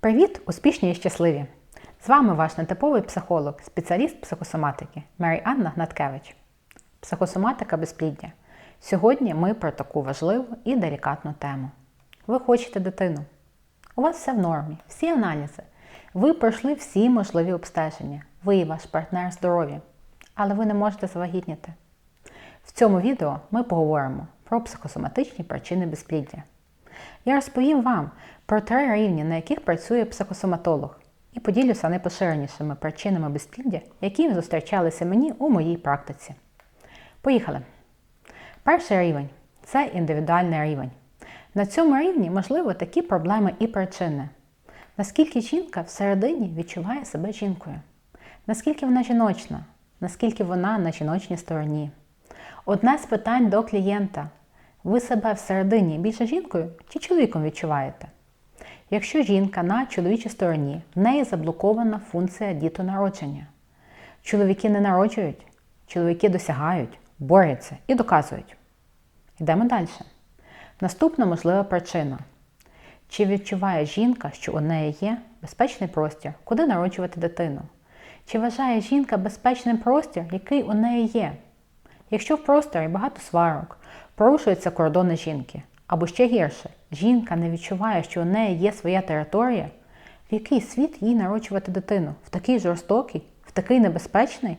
Привіт, успішні і щасливі! З вами ваш нетиповий психолог, спеціаліст психосоматики Марі Анна Гнаткевич. Психосоматика безпліддя. Сьогодні ми про таку важливу і делікатну тему. Ви хочете дитину. У вас все в нормі, всі аналізи. Ви пройшли всі можливі обстеження. Ви і ваш партнер здорові. Але ви не можете завагітніти. В цьому відео ми поговоримо про психосоматичні причини безпліддя. Я розповім вам про три рівні, на яких працює психосоматолог, і поділюся найпоширенішими причинами безпліддя, які зустрічалися мені у моїй практиці. Поїхали! Перший рівень це індивідуальний рівень. На цьому рівні можливо такі проблеми і причини. Наскільки жінка всередині відчуває себе жінкою, наскільки вона жіночна, наскільки вона на жіночній стороні. Одне з питань до клієнта: ви себе всередині більше жінкою чи чоловіком відчуваєте? Якщо жінка на чоловічій стороні, в неї заблокована функція дітонародження. Чоловіки не народжують, чоловіки досягають, борються і доказують. Йдемо далі. Наступна можлива причина. Чи відчуває жінка, що у неї є безпечний простір, куди народжувати дитину? Чи вважає жінка безпечним простір, який у неї є? Якщо в просторі багато сварок, порушуються кордони жінки, або ще гірше, жінка не відчуває, що у неї є своя територія, в який світ їй народжувати дитину? В такий жорстокий, в такий небезпечний?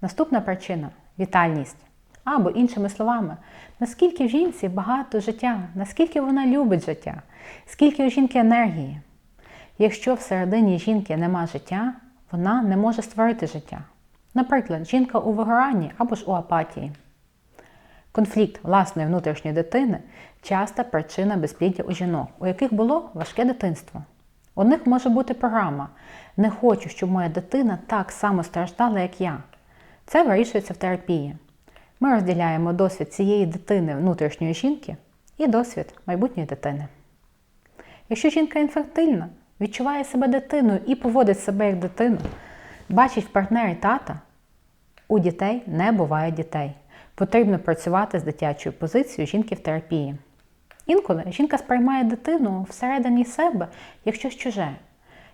Наступна причина вітальність. Або, іншими словами, наскільки в жінці багато життя, наскільки вона любить життя, скільки у жінки енергії. Якщо всередині жінки нема життя, вона не може створити життя. Наприклад, жінка у вигоранні або ж у апатії. Конфлікт власної внутрішньої дитини часта причина безпліддя у жінок, у яких було важке дитинство. У них може бути програма Не хочу, щоб моя дитина так само страждала, як я. Це вирішується в терапії. Ми розділяємо досвід цієї дитини внутрішньої жінки і досвід майбутньої дитини. Якщо жінка інфантильна, відчуває себе дитиною і поводить себе як дитину, бачить в партнері тата, у дітей не буває дітей. Потрібно працювати з дитячою позицією жінки в терапії. Інколи жінка сприймає дитину всередині себе як щось чуже,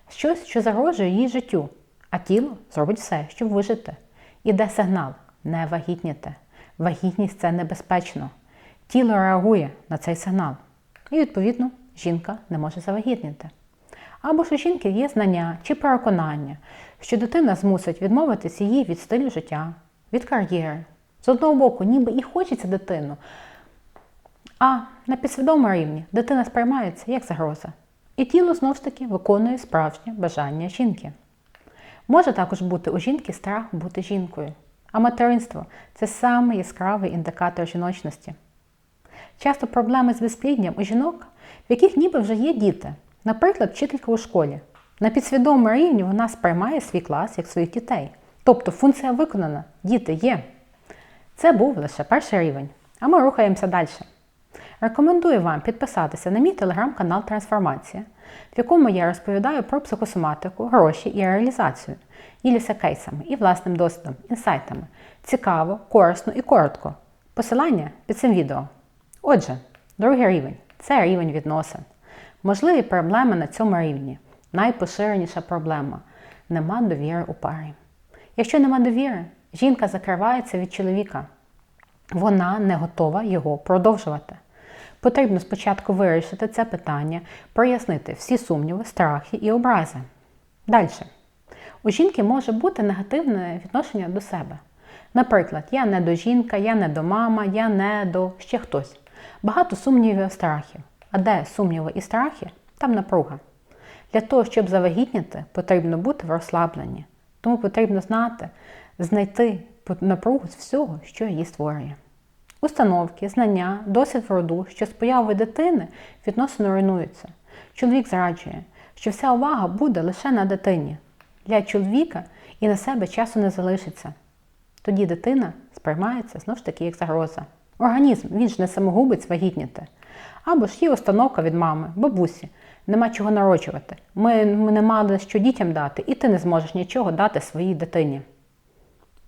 щось, що загрожує її життю, а тіло зробить все, щоб вижити. Іде сигнал не вагітніте. Вагітність це небезпечно. Тіло реагує на цей сигнал. І, відповідно, жінка не може завагітніти. Або ж у жінки є знання чи переконання, що дитина змусить відмовитися її від стилю життя, від кар'єри. З одного боку, ніби і хочеться дитину, а на підсвідомому рівні дитина сприймається як загроза. І тіло знову ж таки виконує справжнє бажання жінки. Може також бути у жінки страх бути жінкою. А материнство це саме яскравий індикатор жіночності. Часто проблеми з безпліддям у жінок, в яких ніби вже є діти, наприклад, вчителька у школі. На підсвідомому рівні вона сприймає свій клас як своїх дітей. Тобто функція виконана, діти є. Це був лише перший рівень, а ми рухаємося далі. Рекомендую вам підписатися на мій телеграм-канал Трансформація, в якому я розповідаю про психосоматику, гроші і реалізацію, ділюся кейсами і власним досвідом, інсайтами. Цікаво, корисно і коротко. Посилання під цим відео. Отже, другий рівень це рівень відносин. Можливі проблеми на цьому рівні. Найпоширеніша проблема нема довіри у парі. Якщо нема довіри, жінка закривається від чоловіка. Вона не готова його продовжувати. Потрібно спочатку вирішити це питання, прояснити всі сумніви, страхи і образи. Далі. У жінки може бути негативне відношення до себе. Наприклад, я не до жінка, я не до мама, я не до ще хтось. Багато сумнівів і страхів. А де сумніви і страхи, там напруга. Для того, щоб завагітніти, потрібно бути в розслабленні. Тому потрібно знати, знайти напругу з всього, що її створює. Установки, знання, досвід в роду, що з появою дитини відносно руйнуються. Чоловік зраджує, що вся увага буде лише на дитині. Для чоловіка і на себе часу не залишиться. Тоді дитина сприймається знову ж таки як загроза. Організм, він ж не самогубець вагітніти. Або ж є установка від мами, бабусі, нема чого народжувати. Ми, ми не мали що дітям дати, і ти не зможеш нічого дати своїй дитині.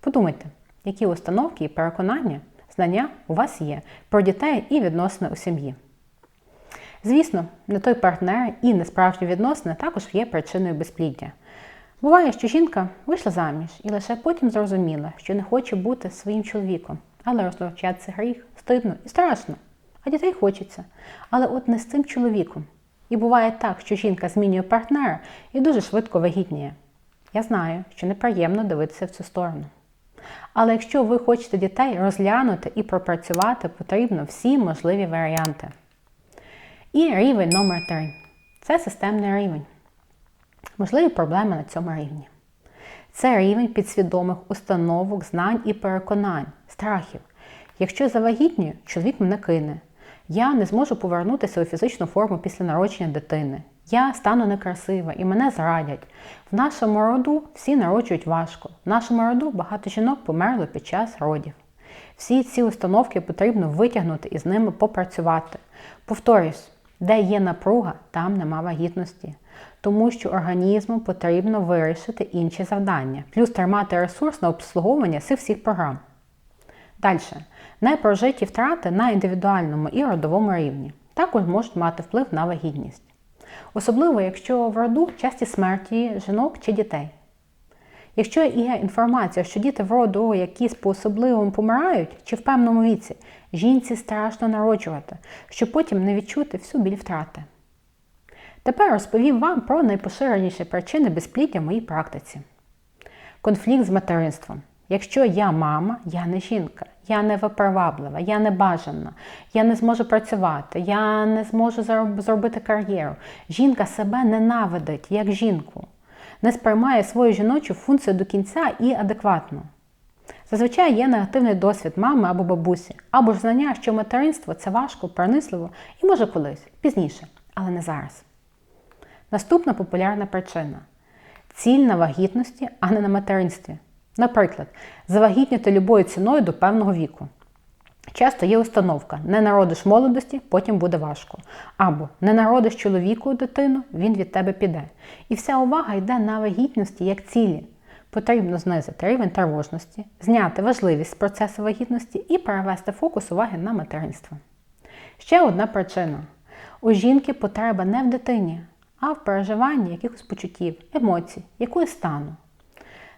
Подумайте, які установки і переконання, знання у вас є про дітей і відносини у сім'ї. Звісно, не той партнер і несправжні відносини також є причиною безпліддя. Буває, що жінка вийшла заміж і лише потім зрозуміла, що не хоче бути своїм чоловіком, але розлучатися гріх, стидно і страшно. А дітей хочеться. Але от не з цим чоловіком. І буває так, що жінка змінює партнера і дуже швидко вагітніє. Я знаю, що неприємно дивитися в цю сторону. Але якщо ви хочете дітей розглянути і пропрацювати, потрібно всі можливі варіанти. І рівень номер 3 це системний рівень. Можливі проблеми на цьому рівні. Це рівень підсвідомих установок, знань і переконань, страхів. Якщо завагітнюю, чоловік мене кине. Я не зможу повернутися у фізичну форму після народження дитини. Я стану некрасива і мене зрадять. В нашому роду всі народжують важко. В нашому роду багато жінок померли під час родів. Всі ці установки потрібно витягнути і з ними попрацювати. Повторюсь, де є напруга, там нема вагітності. Тому що організму потрібно вирішити інші завдання, плюс тримати ресурс на обслуговування цих всіх програм. Далі. Непрожиті втрати на індивідуальному і родовому рівні також можуть мати вплив на вагітність. Особливо, якщо в роду часті смерті жінок чи дітей. Якщо є інформація, що діти в роду якісь по особливому помирають чи в певному віці, жінці страшно народжувати, щоб потім не відчути всю біль втрати. Тепер розповім вам про найпоширеніші причини безпліддя в моїй практиці. Конфлікт з материнством. Якщо я мама, я не жінка, я не виприваблива, я не бажана, я не зможу працювати, я не зможу зробити кар'єру. Жінка себе ненавидить як жінку, не сприймає свою жіночу функцію до кінця і адекватно. Зазвичай є негативний досвід мами або бабусі, або ж знання, що материнство це важко, пронисливо і може колись, пізніше, але не зараз. Наступна популярна причина ціль на вагітності, а не на материнстві. Наприклад, завагітніти любою ціною до певного віку. Часто є установка не народиш молодості, потім буде важко. Або не народиш чоловіку дитину, він від тебе піде. І вся увага йде на вагітності як цілі. Потрібно знизити рівень тривожності, зняти важливість процесу вагітності і перевести фокус уваги на материнство. Ще одна причина: у жінки потреба не в дитині, а в переживанні якихось почуттів, емоцій, якоїсь стану.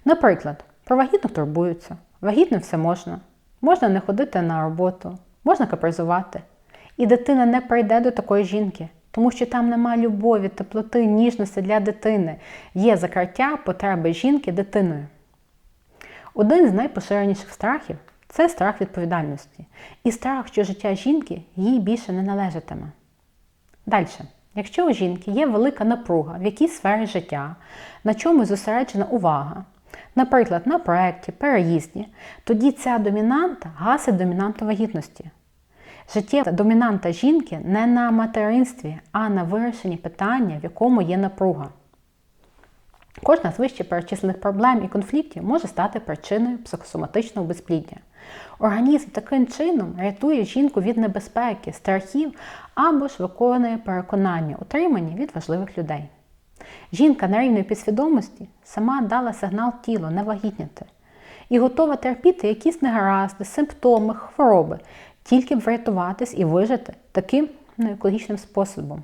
Наприклад, про вагітну турбуються, вагітним все можна, можна не ходити на роботу, можна капризувати. І дитина не прийде до такої жінки, тому що там немає любові, теплоти, ніжності для дитини. Є закриття потреби жінки дитиною. Один з найпоширеніших страхів це страх відповідальності. І страх, що життя жінки їй більше не належатиме. Далі. Якщо у жінки є велика напруга в якійсь сфері життя, на чому зосереджена увага, наприклад, на проєкті, переїзді, тоді ця домінанта гасить домінанту вагітності. Життєва домінанта жінки не на материнстві, а на вирішенні питання, в якому є напруга. Кожна з вище перечислених проблем і конфліктів може стати причиною психосоматичного безпліддя. Організм таким чином рятує жінку від небезпеки, страхів або ж виконує переконання, утримані від важливих людей. Жінка на рівні підсвідомості сама дала сигнал тілу не вагітніти і готова терпіти якісь негаразди, симптоми, хвороби, тільки б врятуватись і вижити таким неекологічним способом.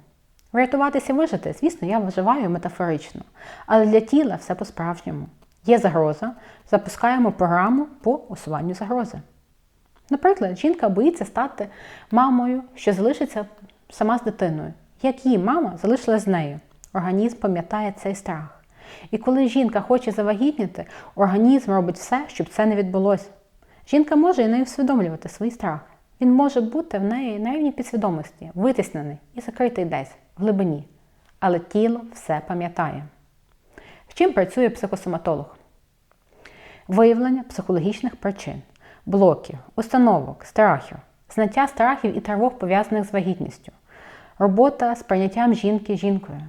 Врятуватися і вижити, звісно, я виживаю метафорично, але для тіла все по-справжньому. Є загроза, запускаємо програму по усуванню загрози. Наприклад, жінка боїться стати мамою, що залишиться сама з дитиною. Як її мама залишилась з нею. Організм пам'ятає цей страх. І коли жінка хоче завагітніти, організм робить все, щоб це не відбулося. Жінка може і не усвідомлювати свій страх. Він може бути в неї на рівні підсвідомості, витиснений і закритий десь, в глибині. Але тіло все пам'ятає. З чим працює психосоматолог? Виявлення психологічних причин, блоків, установок, страхів, знаття страхів і тривог пов'язаних з вагітністю, робота з прийняттям жінки жінкою,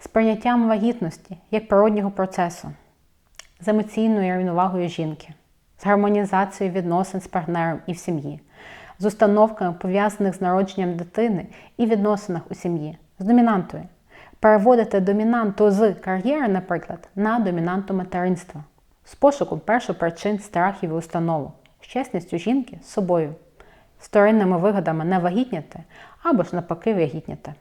з прийняттям вагітності як природнього процесу, з емоційною рівновагою жінки, з гармонізацією відносин з партнером і в сім'ї, з установками, пов'язаних з народженням дитини і відносинах у сім'ї, з домінантою. Переводити домінанту з кар'єри, наприклад, на домінанту материнства, з пошуком першопричин страхів і установок, з чесністю жінки з собою, з вторинними вигодами не вагітняти або ж навпаки вагітняти.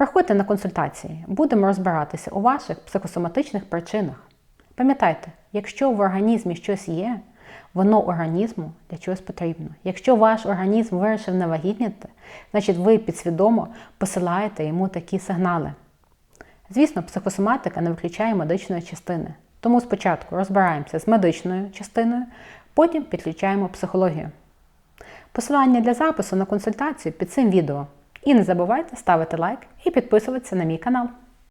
Приходьте на консультації, будемо розбиратися у ваших психосоматичних причинах. Пам'ятайте, якщо в організмі щось є, воно організму для чогось потрібно. Якщо ваш організм вирішив не вагітніти, значить ви підсвідомо посилаєте йому такі сигнали. Звісно, психосоматика не виключає медичної частини. Тому спочатку розбираємося з медичною частиною, потім підключаємо психологію. Посилання для запису на консультацію під цим відео. І не забувайте ставити лайк і підписуватися на мій канал.